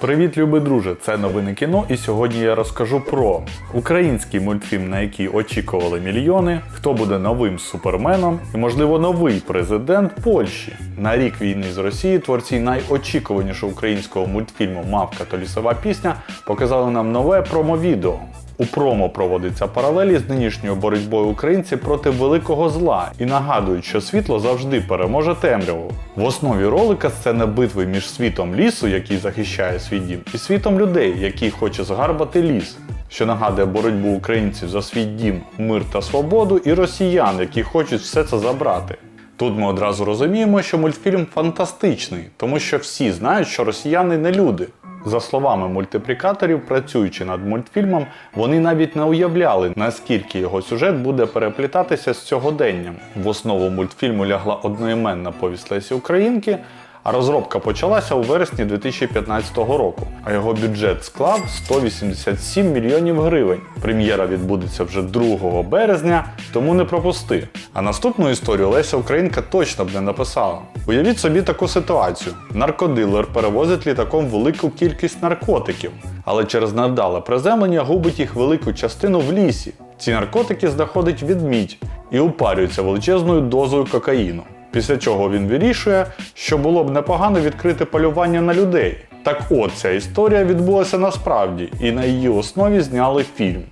Привіт, любий друже! Це новини кіно, і сьогодні я розкажу про український мультфільм, на який очікували мільйони, хто буде новим суперменом і, можливо, новий президент Польщі. На рік війни з Росії творці найочікуванішого українського мультфільму Мавка та лісова пісня показали нам нове промо-відео. У промо проводиться паралелі з нинішньою боротьбою українців проти великого зла і нагадують, що світло завжди переможе темряву. В основі ролика сцена битви між світом лісу, який захищає свій дім, і світом людей, який хоче згарбати ліс. Що нагадує боротьбу українців за свій дім, мир та свободу, і росіян, які хочуть все це забрати. Тут ми одразу розуміємо, що мультфільм фантастичний, тому що всі знають, що росіяни не люди. За словами мультиплікаторів, працюючи над мультфільмом, вони навіть не уявляли, наскільки його сюжет буде переплітатися з сьогоденням. В основу мультфільму лягла одноіменна повість Лесі Українки, а розробка почалася у вересні 2015 року, а його бюджет склав 187 мільйонів гривень. Прем'єра відбудеться вже 2 березня, тому не пропусти. А наступну історію Леся Українка точно б не написала. Уявіть собі таку ситуацію: наркодилер перевозить літаком велику кількість наркотиків, але через невдале приземлення губить їх велику частину в лісі. Ці наркотики знаходить відмідь і упарюються величезною дозою кокаїну. Після чого він вирішує, що було б непогано відкрити полювання на людей. Так от ця історія відбулася насправді, і на її основі зняли фільм.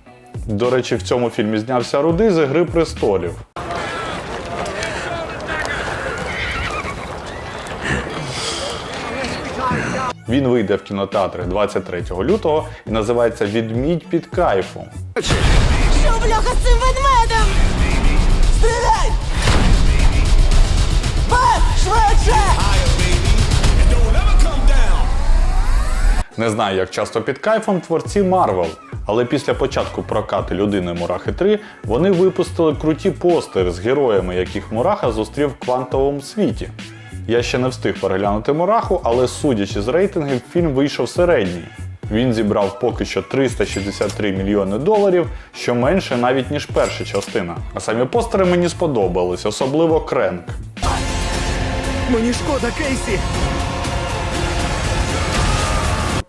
До речі, в цьому фільмі знявся Руди з Гри престолів. Він вийде в кінотеатри 23 лютого і називається Відмідь під кайфом. Що бляха з цим ведмедем? Стріляй! Не знаю, як часто під кайфом творці Марвел, але після початку прокати людини Мурахи 3 вони випустили круті постери з героями, яких Мураха зустрів в квантовому світі. Я ще не встиг переглянути Мураху, але судячи з рейтингів, фільм вийшов середній. Він зібрав поки що 363 мільйони доларів, що менше навіть ніж перша частина. А самі постери мені сподобались, особливо Кренк. Мені шкода, Кейсі!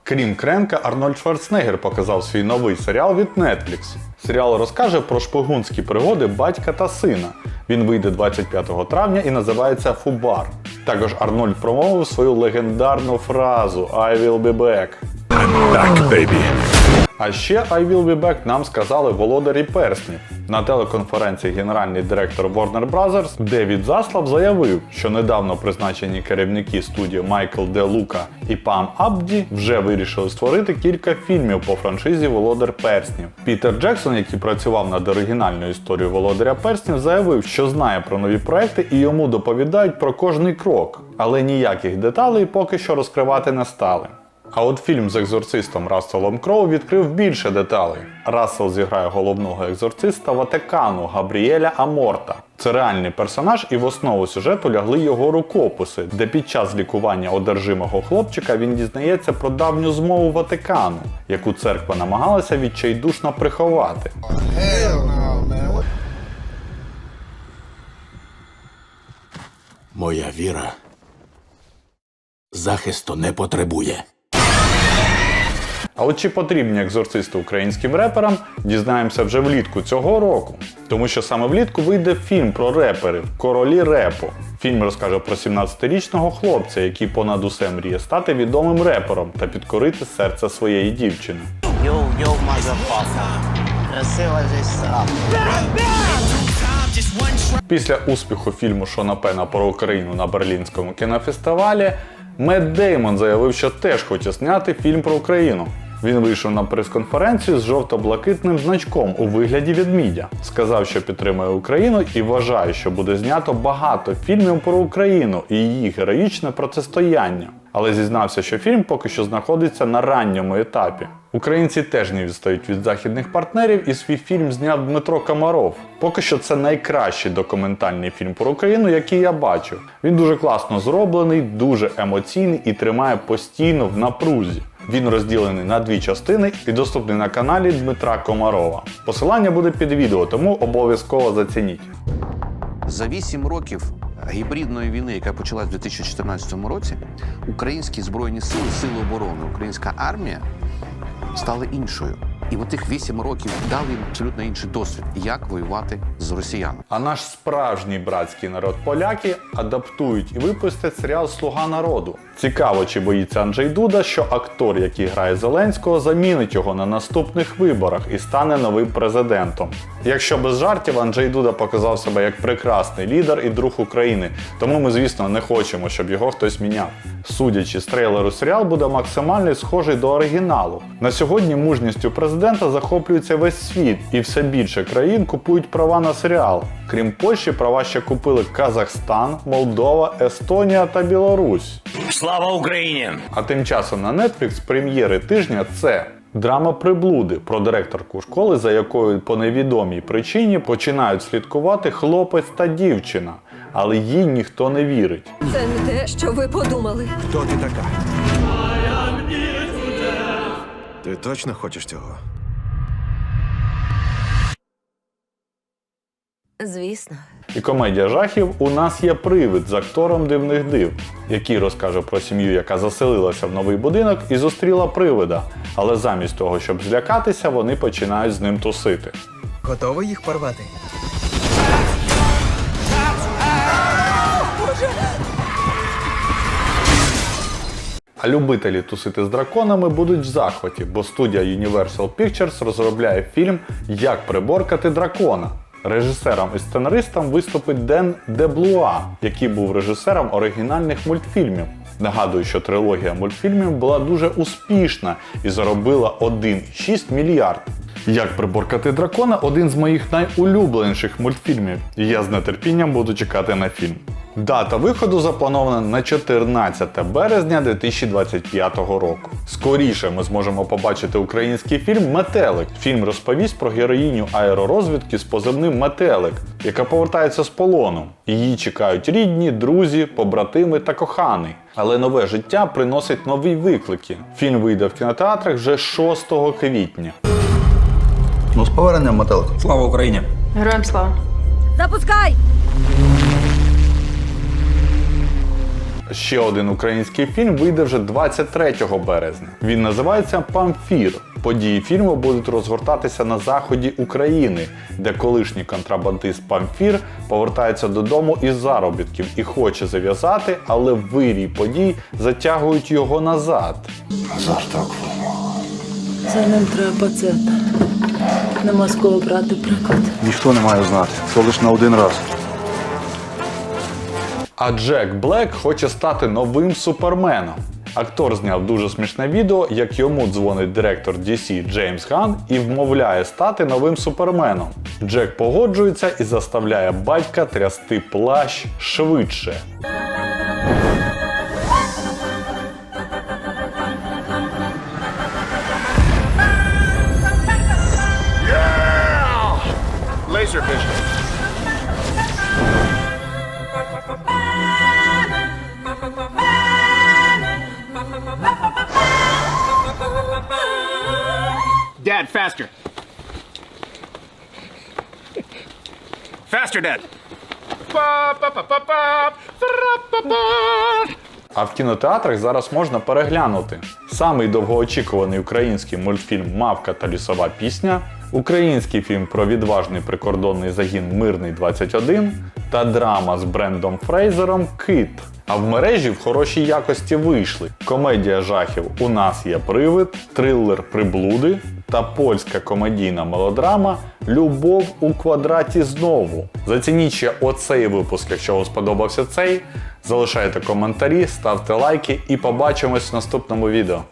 Крім Кренка, Арнольд Шварценеггер показав свій новий серіал від Netflix. Серіал розкаже про шпигунські пригоди батька та сина. Він вийде 25 травня і називається Фубар. Також Арнольд промовив свою легендарну фразу I will be back. back, baby. А ще I will be back нам сказали володарі перснів. На телеконференції генеральний директор Warner Bros. Девід Заслав заявив, що недавно призначені керівники студії Майкл Де Лука і Пам Абді вже вирішили створити кілька фільмів по франшизі Володар Перснів. Пітер Джексон, який працював над оригінальною історією Володаря Перснів, заявив, що знає про нові проекти і йому доповідають про кожний крок, але ніяких деталей поки що розкривати не стали. А от фільм з екзорцистом Расселом Кроу відкрив більше деталей. Рассел зіграє головного екзорциста Ватикану Габріеля Аморта. Це реальний персонаж, і в основу сюжету лягли його рукописи, де під час лікування одержимого хлопчика він дізнається про давню змову Ватикану, яку церква намагалася відчайдушно приховати. Моя віра захисту не потребує. А от чи потрібні екзорцисти українським реперам, дізнаємося вже влітку цього року. Тому що саме влітку вийде фільм про реперів Королі репу. Фільм розкаже про 17-річного хлопця, який понад усе мріє стати відомим репером та підкорити серце своєї дівчини. Йоу, йоу, мазафака. Красива здесь. Після успіху фільму Шона Пена про Україну на Берлінському кінофестивалі Мед Деймон заявив, що теж хоче зняти фільм про Україну. Він вийшов на прес-конференцію з жовто-блакитним значком у вигляді ведмідя. Сказав, що підтримує Україну і вважає, що буде знято багато фільмів про Україну і її героїчне протистояння. Але зізнався, що фільм поки що знаходиться на ранньому етапі. Українці теж не відстають від західних партнерів, і свій фільм зняв Дмитро Комаров. Поки що це найкращий документальний фільм про Україну, який я бачив. Він дуже класно зроблений, дуже емоційний і тримає постійно в напрузі. Він розділений на дві частини і доступний на каналі Дмитра Комарова. Посилання буде під відео, тому обов'язково зацініть. За вісім років гібридної війни, яка почалась в 2014 році, українські збройні сили, сили оборони, українська армія стали іншою. І от тих вісім років дали їм абсолютно інший досвід, як воювати з росіянами. А наш справжній братський народ поляки адаптують і випустять серіал Слуга народу. Цікаво, чи боїться Анджей Дуда, що актор, який грає Зеленського, замінить його на наступних виборах і стане новим президентом. Якщо без жартів, Анджей Дуда показав себе як прекрасний лідер і друг України, тому ми, звісно, не хочемо, щоб його хтось міняв. Судячи з трейлеру, серіал буде максимально схожий до оригіналу. На сьогодні мужністю президента захоплюється весь світ, і все більше країн купують права на серіал. Крім Польщі, права ще купили Казахстан, Молдова, Естонія та Білорусь. Слава Україні! А тим часом на Netflix прем'єри тижня це драма приблуди про директорку школи, за якою по невідомій причині починають слідкувати хлопець та дівчина, але їй ніхто не вірить. Це не те, що ви подумали. Хто ти така? Ти точно хочеш цього? Звісно. І комедія жахів у нас є привид з актором дивних див, який розкаже про сім'ю, яка заселилася в новий будинок і зустріла привида. Але замість того, щоб злякатися, вони починають з ним тусити. Готовий їх порвати? А любителі тусити з драконами будуть в захваті, бо студія Universal Pictures розробляє фільм Як приборкати дракона. Режисером і сценаристом виступить Ден Деблуа, який був режисером оригінальних мультфільмів. Нагадую, що трилогія мультфільмів була дуже успішна і заробила 1,6 мільярд. Як приборкати дракона один з моїх найулюбленіших мультфільмів, і я з нетерпінням буду чекати на фільм. Дата виходу запланована на 14 березня 2025 року. Скоріше ми зможемо побачити український фільм Метелик. Фільм розповість про героїню аеророзвідки з позивним Метелик, яка повертається з полону. Її чекають рідні, друзі, побратими та коханий. Але нове життя приносить нові виклики. Фільм вийде в кінотеатрах вже 6 квітня. Ну, з поверненням метелик. Слава Україні! Героям слава. Запускай! Ще один український фільм вийде вже 23 березня. Він називається Памфір. Події фільму будуть розгортатися на заході України, де колишній контрабандист Памфір повертається додому із заробітків і хоче зав'язати, але вирій подій затягують його назад. За ним треба пацета. Нема з кого брати приклад. Ніхто не має знати. Це лише на один раз. А Джек Блек хоче стати новим суперменом. Актор зняв дуже смішне відео, як йому дзвонить директор DC Джеймс Ган і вмовляє стати новим суперменом. Джек погоджується і заставляє батька трясти плащ швидше. Dad, faster. Faster, Dad. А в кінотеатрах зараз можна переглянути самий довгоочікуваний український мультфільм Мавка та лісова пісня, український фільм про відважний прикордонний загін Мирний 21 та драма з Брендом Фрейзером Кит. А в мережі в хорошій якості вийшли комедія жахів У нас є привид, трилер Приблуди та польська комедійна мелодрама Любов у квадраті знову. Зацініть ще оцей випуск, якщо вам сподобався цей. Залишайте коментарі, ставте лайки і побачимось в наступному відео.